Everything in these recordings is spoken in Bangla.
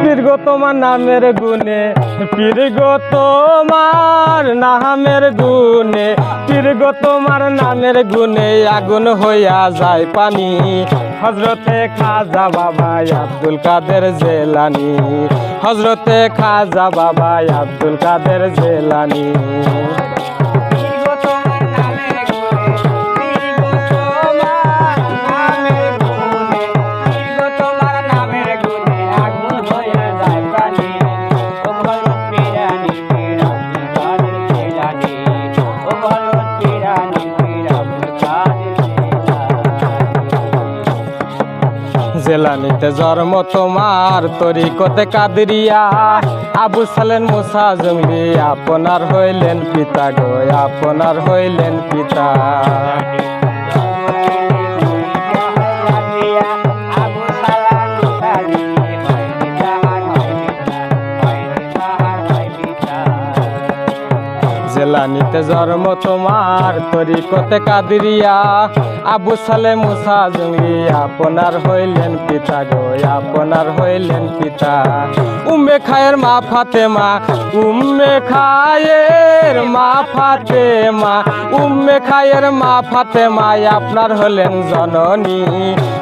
পীরগো তোমার নামের গুণে পীরগো তোমার নামের গুণে পীরগো তোমার নামের গুণে আগুন হইয়া যায় পানি। হজরতে খাজা বাবা আব্দুল কাদের জেলানি। হজরতে খাজা বাবা আব্দুল কাদের জেলানি। জেলানিতে জন্ম তোমার, তরিকতে কাদরিয়া। আবু সালেন মুসা জঙ্গি, আপনার হইলেন পিতা গো, আপনার হইলেন পিতা। জেলানিতে জন্ম তোমার তরিকতে কাদরিয়া। আবু সালে মুসা জঙ্গি আপনার হইলেন পিতা গো, আপনার হইলেন পিতা। উম্মে খায়ের মা ফাতেমা, উম্মে খায়ের মা ফাতেমা, উম্মে খায়ের মা ফাতেমা আপনার হলেন জননী।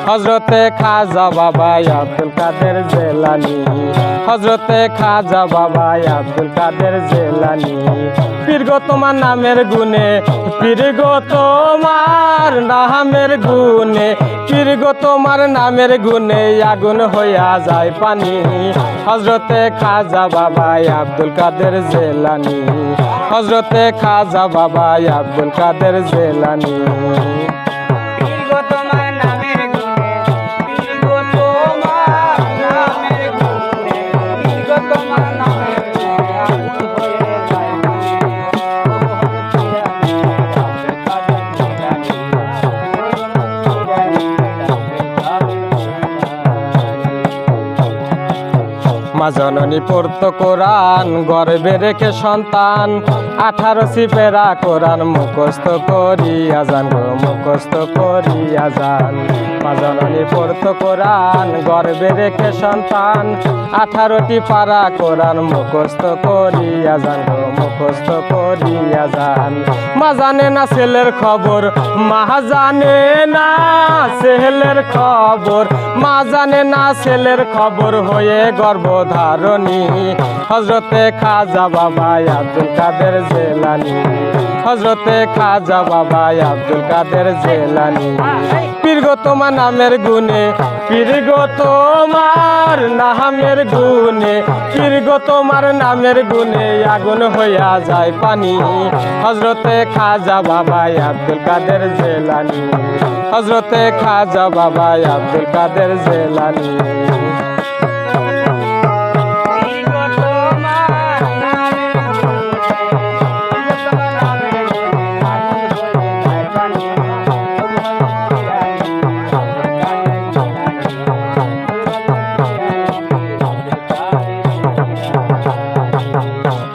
হজরতে খাজা বাবা আব্দুল কাদের জেলানি। হজরতে খাজা বাবা আব্দুল কাদের জেলানি। পীরগো তোমার নামের গুণে পীরগ তোমার নামের গুণে পীরগ তোমার নামের গুণে আগুন হইয়া যায় পানি। হজরতে খাজা বাবা আব্দুল কাদের জেলানি। হজরতে খাজা বাবা আব্দুল কাদের জেলানি। মা জননী পড়তো কোরআন, গর্বে রেখে সন্তান। আঠারো সিপেরা কোরআন মুখস্থ করি, আজান গো মুখস্থ করি, আজান। মা জননী পড়তো কোরআন, গর্বে রেখে সন্তান। আঠারোটি পারা কোরআন মুখস্থ করি, আজান গো মুখস্থ করি, আজান। মা জানে না ছেলের খবর, মা জানে না ছেলের খবর। মা জানে না ছেলের খবর হয়ে গর্ভধারণী হজরতে খাজা বাবা আব্দুল কাদের জেলানি। হজরতে খাজা বাবা আব্দুল কাদের জেলানি। পীরগো তোমার নামের গুণে পীরগো তোমার নামের গুণে পীরগো তোমার নামের গুণে আগুন হইয়া যায় পানি। হজরতে খাজা বাবা আব্দুল কাদের জেলানি। হজরতে খাজা বাবা আব্দুল কাদের জেলানি।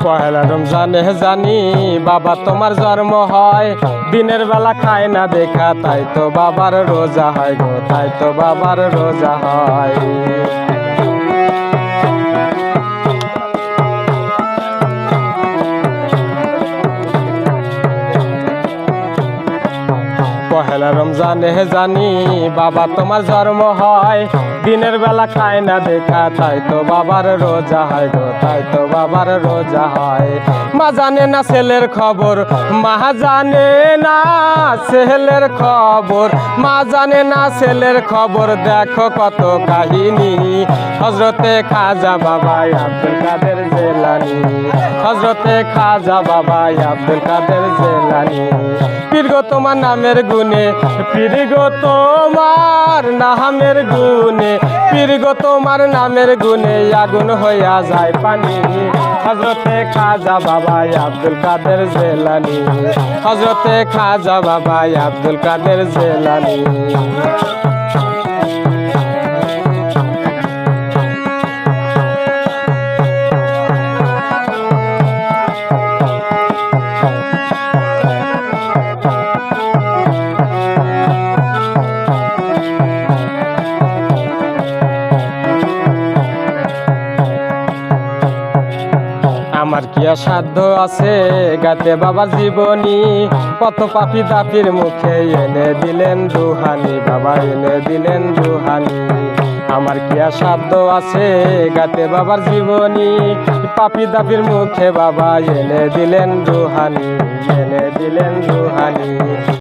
পহেলা রমজানে জানি, বাবা তোমার জন্ম হয়। দিনের বেলা খায় না দেখা, তাই তো বাবার রোজা হয় গো, তাই তো বাবার রোজা হয়। পহেলা রমজানে জানি, বাবা তোমার জন্ম হয়। দিনের বেলা খায় না দেখা, তাই তো বাবার রোজা হয় গো, তাই তো বাবার রোজা হয়। মা জানে না ছেলের খবর, মা জানে না ছেলের খবর। মা জানে না ছেলের খবর, দেখো কত কাহিনী। হজরতে খাজা বাবা আব্দুল কাদের জেলানি। হজরতে খাজা বাবা আব্দুল কাদের জেলানি। পীরগো তোমার নামের গুণে পীরগো তোমার নামের গুণে পীরগো তোমার নামের গুণে আগুন হইয়া যায় পানি। হজরতে খাজা বাবা আব্দুল কাদের জেলানি। হজরতে খাজা বাবা আব্দুল কাদের জেলানি। আমার কি সাধ্য আছে? গাতে বাবার জীবনী। কত পাপি দাপির মুখে এনে দিলেন রুহানি বাবা এনে দিলেন দুহানি। আমার কি সাধ্য আছে? গাতে বাবার জীবনী। পাপি দাপির মুখে বাবা এনে দিলেন দুহানি। এনে দিলেন রুহানি